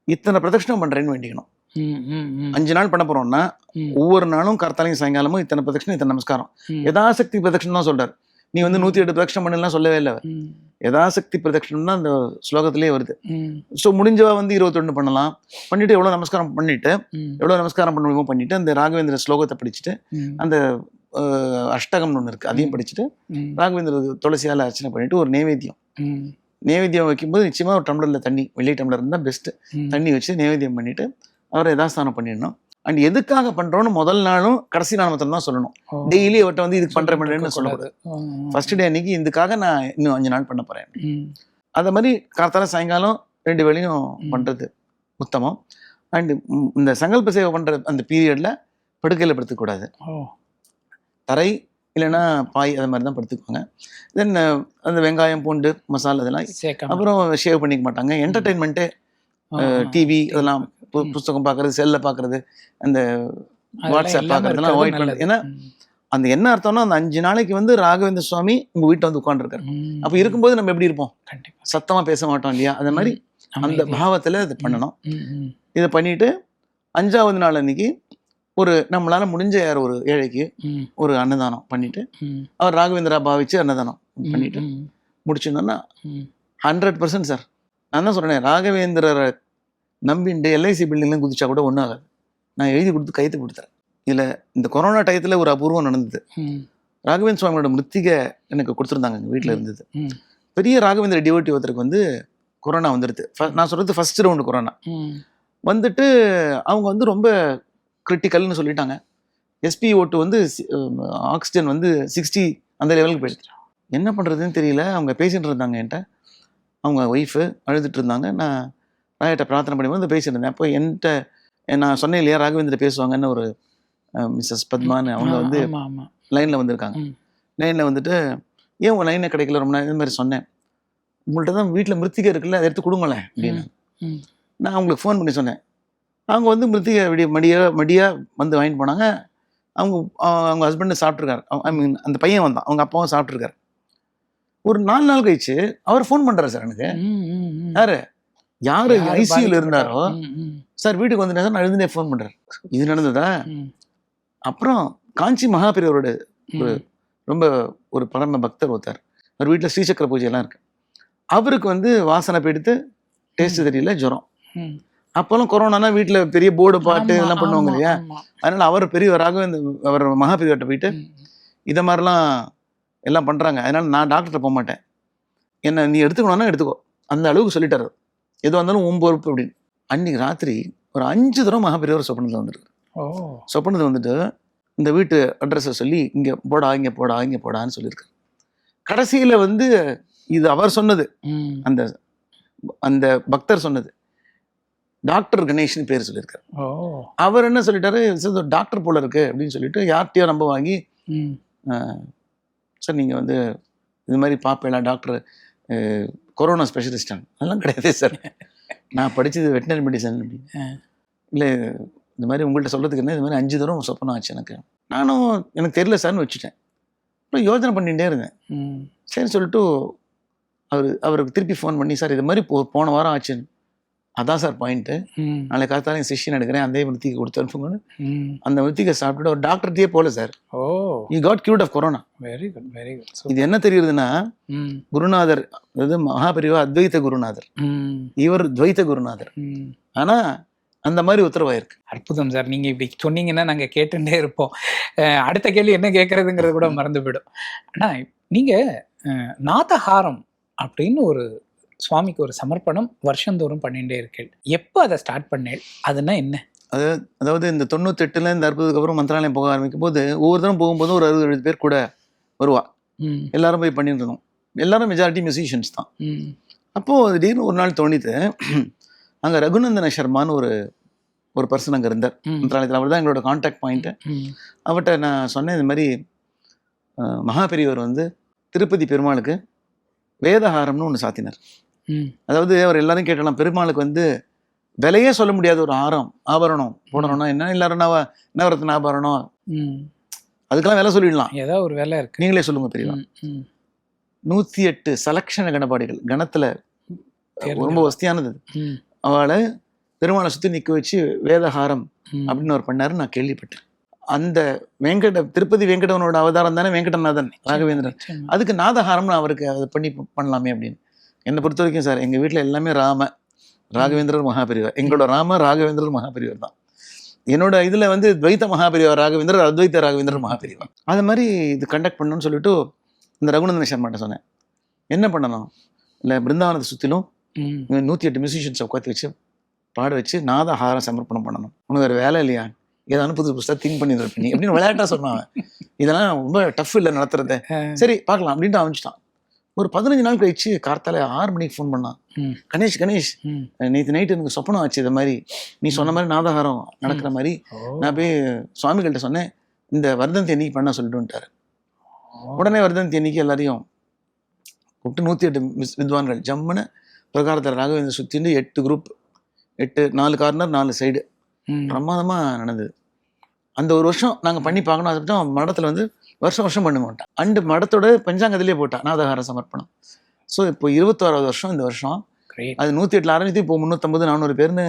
இத்தனை பிரதட்சணம் பண்றேன்னு வேண்டிக்கணும். அஞ்சு நாள் பண்ண போறோம்னா. ஒவ்வொரு நாளும் கார்த்தாலையும் சாயங்காலமும் இத்தனை பிரதட்சணம் இத்தனை நமஸ்காரம். யதாசக்தி பிரதட்சணம் தான் சொல்றாரு. நீ வந்து நூத்தி எட்டு பிரதட்சணம் பண்ணலாம் சொல்லவே இல்லை யதாசக்தி பிரதட்சணம் தான் அந்த ஸ்லோகத்திலேயே வருது. ஸோ முடிஞ்சவா வந்து இருபத்தொன்னு பண்ணலாம். பண்ணிட்டு எவ்வளவு நமஸ்காரம் பண்ணிட்டு ம். எவ்வளவு நமஸ்காரம் பண்ண முடியுமோ பண்ணிட்டு அந்த ராகவேந்திர ஸ்லோகத்தை படிச்சுட்டு அந்த அஷ்டகம்னு ஒன்று இருக்கு. அதையும் படிச்சுட்டு ராகவேந்திர துளசியால அர்ச்சனை பண்ணிட்டு ஒரு நைவேத்தியம். நைவேத்தியம் வைக்கும்போது நிச்சயமா ஒரு டம்ளர்ல தண்ணி வெள்ளை டம்ளர் இருந்தால் பெஸ்ட் ம். தண்ணி வச்சு நைவேத்தியம் பண்ணிட்டு அவரை யதாஸ்தானம் பண்ணிடணும். அண்ட் எதுக்காக பண்றோம்னு முதல் நாளும் கடைசி நாள் மட்டும் தான் சொல்லணும். டெய்லி அவர்கிட்ட வந்து இதுக்கு பண்ற பண்ணுறேன்னு சொல்லக்கூடாது. ஃபர்ஸ்ட் டே அன்னைக்கு இதுக்காக நான் இன்னும் அஞ்சு நாள் பண்ண போறேன். ம், அதை மாதிரி கார்த்தால சாயங்காலம் ரெண்டு வேளையும் ம். பண்றது உத்தமம். அண்ட் இந்த சங்கல்ப சேவை பண்ற அந்த பீரியட்ல படுக்கையில படுத்துக்கூடாது தரை இல்லைன்னா பாய் அது மாதிரி தான் படுத்துக்குவாங்க தென் அந்த வெங்காயம் பூண்டு மசாலா இதெல்லாம் அப்புறம் ஷேவ் பண்ணிக்க மாட்டாங்க. ஆ. டிவி இதெல்லாம் பு- ம். புஸ்தகம் பார்க்கறது செல்ல பார்க்கறது அந்த அதெல்லாம் வாட்ஸ்அப் இல்லாம பார்க்கறதெல்லாம் இருக்கிறது avoid பண்ணு. நல்லது. ஏன்னா, அந்த என்ன அர்த்தம்னா அந்த அஞ்சு நாளைக்கு வந்து ராகவேந்திர சுவாமி உங்க வீட்டை வந்து உட்காந்துருக்காரு அப்போ இருக்கும்போது நம்ம எப்படி இருப்போம்? கண்டிப்பா. சத்தமா பேச மாட்டோம் இல்லையா? அந்த மாதிரி அந்த. பாவத்துல இது பண்ணணும். இதை பண்ணிட்டு அஞ்சாவது நாள் அன்னைக்கு ஒரு நம்மளால முடிஞ்ச யார் ஒரு ஏழைக்கு ஒரு அன்னதானம் பண்ணிட்டு அவர் ராகவேந்திரா பாவிச்சு அன்னதானம் பண்ணிட்டு முடிச்சிருந்தோம்னா. ஹண்ட்ரட் பர்சன்ட் சார் நான் தான் சொல்றேன் ராகவேந்திரரை நம்பிண்டு எல்ஐசி பில்டிங்லாம் குதிச்சா கூட ஒன்றும் ஆகாது. நான் எழுதி கொடுத்து கைத்து கொடுத்துறேன். இதில் இந்த கொரோனா டயத்தில் ஒரு அபூர்வம் நடந்தது. ராகவேந்திர சுவாமியோட மிருத்திகை எனக்கு கொடுத்துருந்தாங்க எங்கள் வீட்டில் இருந்தது. பெரிய ராகவேந்திர டிவோட்டி ஒருத்தருக்கு வந்து கொரோனா வந்துடுது நான் சொல்றது ஃபர்ஸ்ட் ரவுண்டு கொரோனா. வந்துட்டு அவங்க வந்து ரொம்ப கிரிட்டிக்கல்னு சொல்லிட்டாங்க. எஸ்பி ஓட்டு வந்து ஆக்சிஜன் வந்து சிக்ஸ்டி அந்த லெவலுக்கு போயிடுச்சு. என்ன பண்ணுறதுன்னு தெரியல. அவங்க பேசிட்டு இருந்தாங்க என்கிட்ட. அவங்க ஒய்ஃபு அழுதுட்டு இருந்தாங்க. நான் ராயிட்ட பிரார்த்தனை பண்ணும்போது பேசிட்டு இருந்தேன். அப்போ என்கிட்ட நான் சொன்னேன் இல்லையா ராகவேந்திர பேசுவாங்கன்னு ஒரு மிஸ்ஸஸ் பத்மான்னு. அவங்க வந்து. லைனில் வந்திருக்காங்க. லைனில் வந்துட்டு ஏன் உங்கள் லைனில் கிடைக்கல? ரொம்ப நேரம் இந்த மாதிரி சொன்னேன். உங்கள்கிட்ட தான் வீட்டில் மிருத்திகை இருக்குல்ல அதை எடுத்து கொடுங்களேன். அப்படின்னு. நான் அவங்களுக்கு ஃபோன் பண்ணி சொன்னேன். அவங்க வந்து மிருத்திகை விடிய மடியா மடியாக வந்து வாங்கிட்டு போனாங்க. அவங்க அவங்க ஹஸ்பண்டு சாப்பிட்ருக்காரு ஐ மீன் அந்த பையன் வந்தான். அவங்க அப்பாவும் சாப்பிட்ருக்காரு ஒரு நாலு நாள் கழிச்சு அவர் ஃபோன் பண்ணுறாரு சார் எனக்கு. யாரு? யாரு ஐசியூல இருந்தாரோ? சார் வீட்டுக்கு வந்துட்டேன் சார் நான் எழுதுனே ஃபோன் பண்ணுறாரு இது நடந்ததா? அப்புறம் காஞ்சி மகாபிரிவரோட ஒரு. ரொம்ப ஒரு பரம பக்தர் ஒருத்தர். அவர் வீட்டில் ஸ்ரீசக்கர பூஜையெல்லாம் இருக்கு. அவருக்கு வந்து வாசனை போயிடுத்து டேஸ்ட் தெரியல ஜுரம். அப்போல்லாம் கொரோனானா வீட்டில் பெரிய போர்டு பாட்டு இதெல்லாம் பண்ணுவாங்க இல்லையா. அதனால அவர் பெரியவராக இந்த அவர் மகாபிரிவர்கிட்ட போயிட்டு ம், இதை மாதிரிலாம் எல்லாம் பண்ணுறாங்க அதனால நான் டாக்டர்கிட்ட போக மாட்டேன் என்ன நீ எடுத்துக்கணும்னா எடுத்துக்கோ. அந்த அளவுக்கு சொல்லிட்டாரு எதுவாக இருந்தாலும் உன் பொறுப்பு அப்படின்னு. அன்னைக்கு ராத்திரி ஒரு அஞ்சு தடவை மகாபிரிவர் சொப்பனத்தில் வந்துருக்கு சொப்பனத்தில் வந்துட்டு இந்த வீட்டு அட்ரஸை சொல்லி இங்கே போடா இங்கே போடா இங்கே போடான்னு சொல்லியிருக்காரு. கடைசியில் வந்து இது அவர் சொன்னது. அந்த அந்த பக்தர் சொன்னது. டாக்டர் கணேஷ்னு பேர் சொல்லியிருக்காரு. ஓ. அவர் என்ன சொல்லிட்டாரு? "இது ஒரு டாக்டர் போல இருக்கு அப்படின்னு சொல்லிட்டு யார்கிட்டயோ நம்ப வாங்கி சார் நீங்கள் வந்து இது மாதிரி பார்ப்பேலாம் டாக்டர் கொரோனா ஸ்பெஷலிஸ்டாங்க அதெல்லாம் கிடையாது சார். நான் படித்தது வெட்டினரி மெடிசன் அப்படின்னு. இல்லை இந்த மாதிரி உங்கள்கிட்ட சொல்கிறதுக்கு என்ன இது மாதிரி அஞ்சு தூரம் சொப்பனம் ஆச்சு எனக்கு. நானும் எனக்கு தெரியல சார்னு வச்சுட்டேன். அப்புறம் யோசனை பண்ணிகிட்டே இருந்தேன். ம். சரின்னு சொல்லிட்டு அவர் அவருக்கு திருப்பி ஃபோன் பண்ணி சார் இது மாதிரி போ போன வாரம் ஆச்சுன்னு. அதான் சார் பாயிண்ட்டு ம், நாளை காத்தாலும் என் சிஷியன் எடுக்கிறேன் அந்த மிருத்திகை கொடுத்து அனுப்புங்கன்னு. அந்த மிருத்திகை சாப்பிட்டுட்டு ஒரு டாக்டர்கிட்டயே போகல சார். ஓ. ஈ got cured of corona very good very good இது என்ன தெரியுதுன்னா குருநாதர் அதாவது மகாபெரிவா அத்வைத குருநாதர். இவர் துவைத்த குருநாதர். ம். ஆனா அந்த மாதிரி உத்தரவாயிருக்கு. அற்புதம் சார். நீங்க இப்படி சொன்னீங்கன்னா நாங்க கேட்டுட்டே இருப்போம். அடுத்த கேள்வி என்ன கேட்கறதுங்கிறது கூட மறந்து போயிடும். ஆனா நீங்க அஹ், நாதஹாரம் அப்படின்னு ஒரு சுவாமிக்கு ஒரு சமர்ப்பணம் வருஷந்தோறும் பண்ணிட்டே இருக்கேள். எப்போ அதை ஸ்டார்ட் பண்ணேள்? அதுனா என்ன? அதாவது இந்த தொண்ணூத்தெட்டுல இந்த அற்புதத்துக்கு அப்புறம் மந்திராலயம் போக ஆரம்பிக்கும் போது ஒவ்வொரு தரம் போகும்போது ஒரு அறுபது எழுபது பேர் கூட வருவா. எல்லாரும் போய் பண்ணிட்டு இருந்தோம். எல்லாரும் மெஜாரிட்டி மியூசிஷியன்ஸ் தான். ம். அப்போ திடீர்னு ஒரு நாள் தோணித்து அங்க ரகுநந்தன சர்மான்னு ஒரு ஒரு பர்சன் அங்க இருந்தார். மந்திராலயத்தில். அவர் தான் எங்களோட கான்டாக்ட் பாயிண்ட் ம். அவர்கிட்ட நான் சொன்னேன் இந்த மாதிரி மகாபெரியவர் வந்து திருப்பதி பெருமாளுக்கு வேதஹாரம்னு ஒன்று சாத்தினார். அதாவது அவர் எல்லாரும் கேட்டலாம் பெருமாளுக்கு வந்து விலையே சொல்ல முடியாத ஒரு ஆரம் ஆபரணம் போடணும்னா என்ன எல்லாரும் நவ நவரத்ன ஆபரணம்? அதுக்கெல்லாம் விலை சொல்லிடலாம். ஏதோ ஒரு வேலை இருக்கு. நீங்களே சொல்லுங்க பெரியவா. நூத்தி எட்டு சலக்ஷண கணபாடிகள் கணத்துல ரொம்ப வசதியானது. அவளை பெருமாளை சுத்தி நிக்க வச்சு வேதஹாரம். அப்படின்னு அவர் பண்ணாரு நான் கேள்விப்பட்டேன். அந்த வெங்கட திருப்பதி வெங்கடவனோட அவதாரம் தானே வெங்கடநாதன் ராகவேந்திரன். அதுக்கு நாதஹாரம்னு அவருக்கு அதை பண்ணி பண்ணலாமே அப்படின்னு. என்னை பொறுத்த வரைக்கும் சார் எங்கள் வீட்டில் எல்லாமே ராம ராகவேந்திரர் மகாபெரிவர் எங்களோட ராம ராகவேந்திரர் மகாபெரிவர் தான். என்னோட இதில் வந்து துவைத்த மகாபெரிவர் ராகவேந்திரர் அத்வைத்த ராகவேந்திரர் மகாபெரிவர் அது மாதிரி இது கண்டக்ட் பண்ணணும்னு சொல்லிட்டு இந்த ரகுநந்தன சர்மாட்ட சொன்னேன். என்ன பண்ணணும்? இல்லை பிருந்தாவனத்தை சுற்றிலும் நூற்றி எட்டு மியூசிஷியன்ஸை உட்காந்து வச்சு பாட வச்சு நாதஹாரம் சமர்ப்பணம் பண்ணணும். உனக்கு வேறு வேலை இல்லையா? ஏதாவது புதுசு புதுசாக திங்க் பண்ணி இருப்ப நீ. அப்படின்னு விளையாட்டா சொன்னான் இதெல்லாம் ரொம்ப டஃப் இல்லை நடத்துறது. சரி பார்க்கலாம் அப்படின்ட்டு அமைச்சிட்டான் ஒரு பதினஞ்சு நாள் கழிச்சு கார்த்தால ஆறு மணிக்கு ஃபோன் பண்ணான். கணேஷ் கணேஷ். நேற்று நைட்டு எனக்கு சொப்பனம் ஆச்சு இது மாதிரி. நீ சொன்ன மாதிரி நாதகாரம் நடக்கிற மாதிரி. நான் போய் சுவாமிகள்கிட்ட சொன்னேன் இந்த வர்தந்தி அன்னைக்கு பண்ண சொல்லிட்டுன்ட்டாரு ஓ. உடனே வர்தந்தி அன்னைக்கு எல்லாரையும் கூப்பிட்டு நூற்றி எட்டு மிஸ் வித்வான்கள் ஜம்முன்னு பிரகாரத்தில் ராகவேந்திர சுற்றின்னு எட்டு குரூப் எட்டு நாலு கார்னர் நாலு சைடு பிரமாதமாக நடந்தது. அந்த ஒரு வருஷம் நாங்கள் பண்ணி பார்க்கணும் அதுக்கப்புறம் மடத்தில் வந்து வருஷம் வருஷம் பண்ண மாட்டோம் அண்டு மடத்தோட பஞ்சாங்கத்திலே போட்டான். நாதகார சமர்ப்பணம். ஸோ இப்போ இருபத்தோராவது வருஷம் இந்த வருஷம். அது நூற்றி எட்டில் ஆரம்பித்து இப்போ முந்நூற்றம்பது நானூறு பேர்னு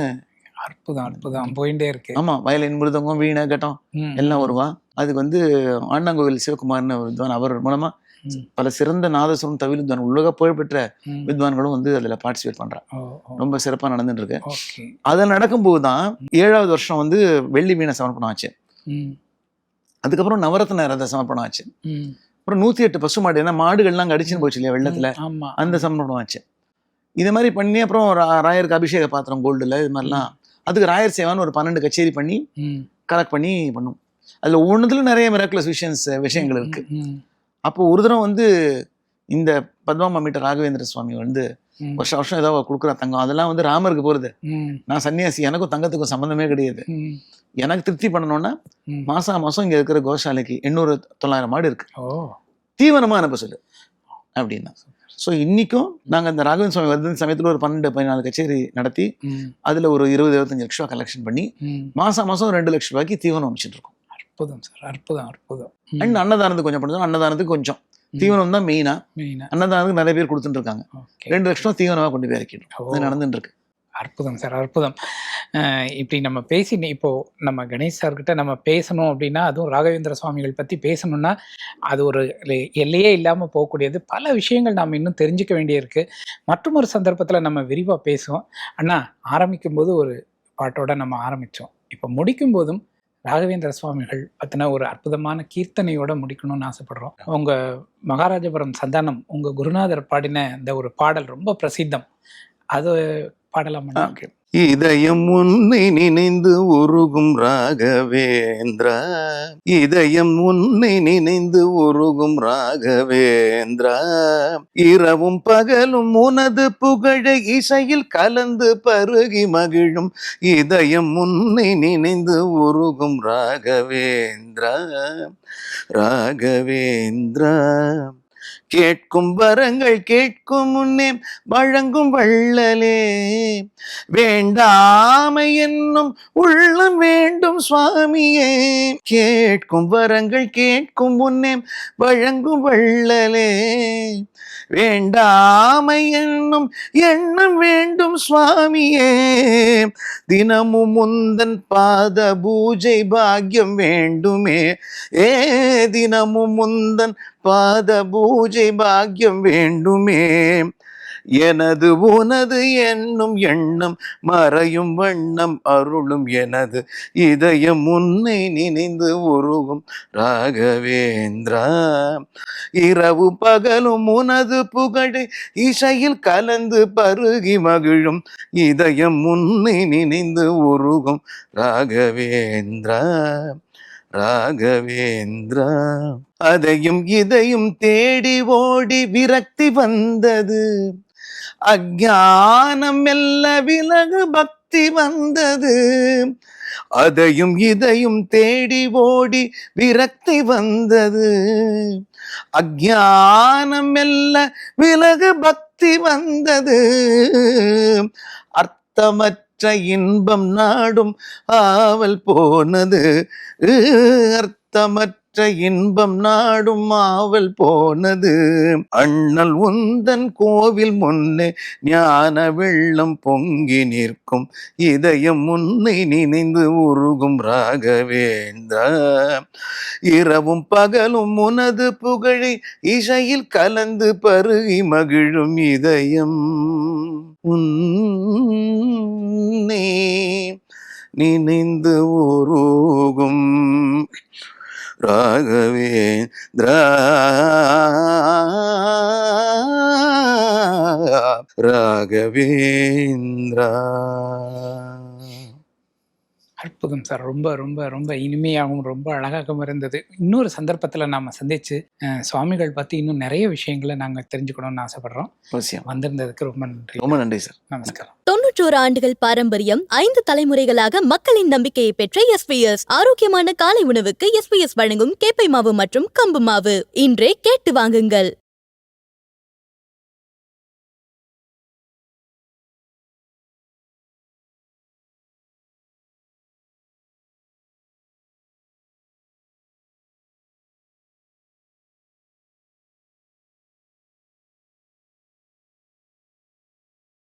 அற்புதம் அற்புதம். போயிட்டே இருக்கு. ஆமா வயலின் மிருதங்கம் வீணை கட்டம் எல்லாம் வருவான் அதுக்கு வந்து ஆண்டாங்கோவில் சிவகுமார்னு ஒரு வித்வான் அவர் மூலமா பல சிறந்த நாதஸ்வரம் தவில் வித்வான் உலக புகழ்பெற்ற. வித்வான்களும் வந்து அதுல பார்ட்டிசிபேட் ஓ, ரொம்ப சிறப்பா நடந்துட்டு இருக்கு அது நடக்கும்போது தான் ஏழாவது வருஷம் வந்து வெள்ளி வீணை சமர்ப்பணம் ஆச்சு. அதுக்கப்புறம் நவரத்ன ரத சமர்ப்பணம் ஆச்சு. அப்புறம் நூத்தி எட்டு பசு மாடு ஏன்னா மாடுகள்லாம் அங்க அடிச்சுன்னு போச்சு இல்லையா வெள்ளத்துல? அந்த சமர்ப்பணம் ஆச்சு. இது மாதிரி பண்ணி அப்புறம் ராயருக்கு அபிஷேக பாத்திரம் கோல்டுல இது மாதிரிலாம். அதுக்கு ராயர் சேவான்னு ஒரு பன்னெண்டு கச்சேரி பண்ணி கலெக்ட் பண்ணி பண்ணும். அதுல ஒண்ணுத்துல நிறைய மிராக்குலஸ் விஷயன்ஸ் விஷயங்கள் இருக்கு. ம், அப்போ ஒரு தடவை வந்து இந்த பத்மாமா மீட்டர் ராகவேந்திர சுவாமி வந்து வருஷம் வருஷம் ஏதோ கொடுக்குற தங்கம் அதெல்லாம் வந்து ராமருக்கு போறது. ம், நான் சன்னியாசி எனக்கும் தங்கத்துக்கும் சம்மந்தமே கிடையாது. எனக்கு திருப்தி பண்ணணும்னா. மாசா மாசம் இங்க இருக்கிற கோசாலைக்கு எண்ணூறு தொள்ளாயிரம் மாடு இருக்கு. ஓ. தீவனமா அனுப்ப சொல்லு. அப்படின்னா. ஸோ இன்னைக்கும் நாங்க அந்த ராகவன் சுவாமி வருது சமயத்துல ஒரு பன்னெண்டு பதினாலு கச்சேரி நடத்தி அதுல ஒரு இருபது இருபத்தஞ்சு லட்ச ரூபா கலெக்ஷன் பண்ணி ம். மாசம் ரெண்டு லட்ச ரூபாய்க்கு தீவனம் அமைச்சிட்டு இருக்கோம். அற்புதம் சார் அற்புதம் அற்புதம். அண்ட் அன்னதானத்துக்கு கொஞ்சம் பண்ணுறோம் அன்னதானத்துக்கு கொஞ்சம். தீவனம் தான் மெயினா அன்னதானத்துக்கு நிறைய பேர் கொடுத்துட்டு இருக்காங்க ரெண்டு லட்சம் ரூபா தீவனமா கொண்டு போய் இறக்கிடும் நடந்துட்டு இருக்கு அற்புதம் சார் அற்புதம். இப்படி நம்ம பேசி இப்போ நம்ம கணேஷ் சார்கிட்ட நம்ம பேசணும் அப்படின்னா அதுவும் ராகவேந்திர சுவாமிகள் பற்றி பேசணும்னா அது ஒரு எல்லை- எல்லையே இல்லாமல் போகக்கூடியது. பல விஷயங்கள் நாம் இன்னும் தெரிஞ்சுக்க வேண்டியிருக்கு. மற்றும் ஒரு சந்தர்ப்பத்தில் நம்ம விரிவாக பேசுவோம். அண்ணா ஆரம்பிக்கும் போது ஒரு பாட்டோட நம்ம ஆரம்பித்தோம் இப்போ முடிக்கும் போதும் ராகவேந்திர சுவாமிகள் பற்றின ஒரு அற்புதமான கீர்த்தனையோட முடிக்கணும்னு ஆசைப்படுறோம். உங்கள் மகாராஜபுரம் சந்தானம் உங்கள் குருநாதர் பாடின இந்த ஒரு பாடல் ரொம்ப பிரசித்தம். அது பாடலாமா? ஓகே. இதயம் உன்னை நினைந்து உருகும் ராகவேந்திரா. இதயம் உன்னை நினைந்து உருகும் ராகவேந்திரா. இரவும் பகலும் உனது புகழ இசையில் கலந்து பருகி மகிழும். இதயம் உன்னை நினைந்து உருகும் ராகவேந்திரா. ராகவேந்திரா. கேட்கும் வரங்கள் கேட்கும் முன்னே வழங்கும் வள்ளலே. வேண்டாமை என்னும் உள்ளம் வேண்டும் சுவாமியே. கேட்கும் வரங்கள் கேட்கும் முன்னே வழங்கும் வள்ளலே. வேண்டாமை என்னும் எண்ணம் வேண்டும் சுவாமியே. தினமும் முந்தன் பாத பூஜை பாக்கியம் வேண்டுமே. ஏ தினமும் முந்தன் பாத பூஜை பாக்கியம் வேண்டுமே. எனது உனது என்னும் எண்ணம் மறையும் வண்ணம் அருளும் எனது இதயம் உன்னை நினைந்து உருகும் ராகவேந்திரா. இரவு பகலும் உனது புகழை இசையில் கலந்து பருகி மகிழும் இதயம் உன்னை நினைந்து உருகும் ராகவேந்திரா. ராகவேந்திரா. அதையும் இதையும் தேடி ஓடி விரக்தி வந்தது. அஜானம் மெல்ல விலகு பக்தி வந்தது. அதையும் இதையும் தேடி ஓடி விரக்தி வந்தது. அஜானம் மெல்ல விலகு பக்தி வந்தது. அர்த்தமற்ற அற்ற இன்பம் நாடும் ஆவல் போனது அர்த்தமற்ற அற்ற இன்பம் நாடும் ஆவல் போனது. அண்ணல் உந்தன் கோவில் முன்னே ஞான வெள்ளம் பொங்கி நிற்கும். இதயம் முன்னை நினைந்து உருகும் ராகவேந்திரா. இரவும் பகலும் உனது புகழை இசையில் கலந்து பருகி மகிழும் இதயம். உன்னே நினைந்து உருகும் ராகவேந்திரா ராகவேந்திரா அற்புதம் சார். ரொம்ப ரொம்ப ரொம்ப இனிமையாகவும் ரொம்ப அழகாகவும் இருந்தது இன்னொரு சந்தர்ப்பத்தில் நாம் சந்திச்சு அஹ், சுவாமிகள் பற்றி இன்னும் நிறைய விஷயங்களை நாங்கள் தெரிஞ்சுக்கணும்னு ஆசைப்படுறோம். வந்திருந்ததுக்கு ரொம்ப நன்றி. ரொம்ப நன்றி சார். நமஸ்காரம். தொன்னூற்றோரு ஆண்டுகள் பாரம்பரியம் ஐந்து தலைமுறைகளாக மக்களின் நம்பிக்கையை பெற்ற எஸ்பிஎஸ் ஆரோக்கியமான காலை உணவுக்கு எஸ்பிஎஸ் வழங்கும் கேப்பை மாவு மற்றும் கம்பு மாவு. இன்றே கேட்டு வாங்குங்கள்.